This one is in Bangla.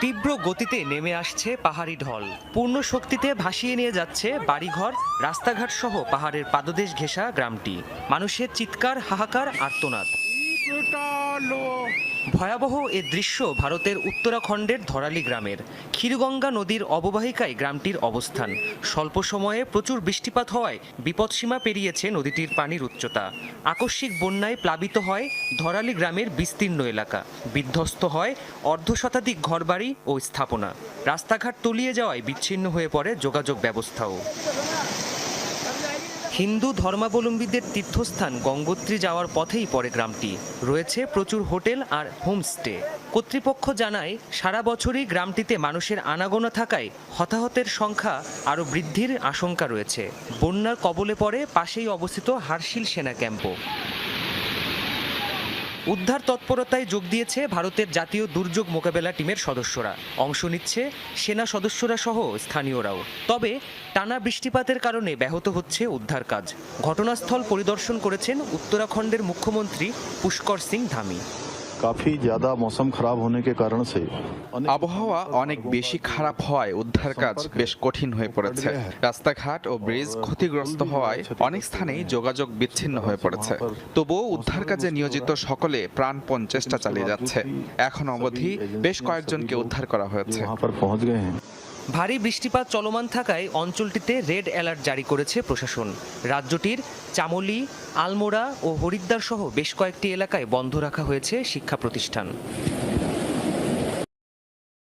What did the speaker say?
তীব্র গতিতে নেমে আসছে পাহাড়ি ঢল। পূর্ণ শক্তিতে ভাসিয়ে নিয়ে যাচ্ছে বাড়িঘর, রাস্তাঘাট সহ পাহাড়ের পাদদেশ ঘেঁষা গ্রামটি। মানুষের চিৎকার, হাহাকার, আর্তনাদ। ভয়াবহ এ দৃশ্য ভারতের উত্তরাখণ্ডের ধরালি গ্রামের। ক্ষীরগঙ্গা নদীর অববাহিকায় গ্রামটির অবস্থান। স্বল্প সময়ে প্রচুর বৃষ্টিপাত হওয়ায় বিপদসীমা পেরিয়েছে নদীটির পানির উচ্চতা। আকস্মিক বন্যায় প্লাবিত হয় ধরালি গ্রামের বিস্তীর্ণ এলাকা। বিধ্বস্ত হয় অর্ধশতাধিক ঘরবাড়ি ও স্থাপনা। রাস্তাঘাট তলিয়ে যাওয়ায় বিচ্ছিন্ন হয়ে পড়ে যোগাযোগ ব্যবস্থাও। হিন্দু ধর্মাবলম্বীদের তীর্থস্থান গঙ্গোত্রী যাওয়ার পথেই পড়ে গ্রামটি। রয়েছে প্রচুর হোটেল আর হোমস্টে। কর্তৃপক্ষ জানায়, সারা বছরই গ্রামটিতে মানুষের আনাগোনা থাকায় হতাহতের সংখ্যা আরও বৃদ্ধির আশঙ্কা রয়েছে। বন্যার কবলে পড়ে পাশেই অবস্থিত হারশিল সেনা ক্যাম্পও। উদ্ধার তৎপরতায় যোগ দিয়েছে ভারতের জাতীয় দুর্যোগ মোকাবেলা টিমের সদস্যরা। অংশ নিচ্ছে সেনা সদস্যরা সহ স্থানীয়রাও। তবে টানা বৃষ্টিপাতের কারণে ব্যাহত হচ্ছে উদ্ধার কাজ। ঘটনাস্থল পরিদর্শন করেছেন উত্তরাখণ্ডের মুখ্যমন্ত্রী পুষ্কর সিং ধামি। আবহাওয়া অনেক বেশি খারাপ হয় উদ্ধার কাজ বেশ কঠিন হয়ে পড়েছে। রাস্তাঘাট ও ব্রিজ ক্ষতিগ্রস্ত হওয়ায় অনেক স্থানেই যোগাযোগ বিচ্ছিন্ন হয়ে পড়েছে। তবুও উদ্ধার কাজে নিয়োজিত সকলে প্রাণপণ চেষ্টা চালিয়ে যাচ্ছে। এখন অবধি বেশ কয়েকজনকে উদ্ধার করা হয়েছে। ভারী বৃষ্টিপাত চলমান থাকায় অঞ্চলটিতে রেড অ্যালার্ট জারি করেছে প্রশাসন। রাজ্যটির চামলি, আলমোড়া ও হরিদ্বার সহ বেশ কয়েকটি এলাকায় বন্ধ রাখা হয়েছে শিক্ষা প্রতিষ্ঠান।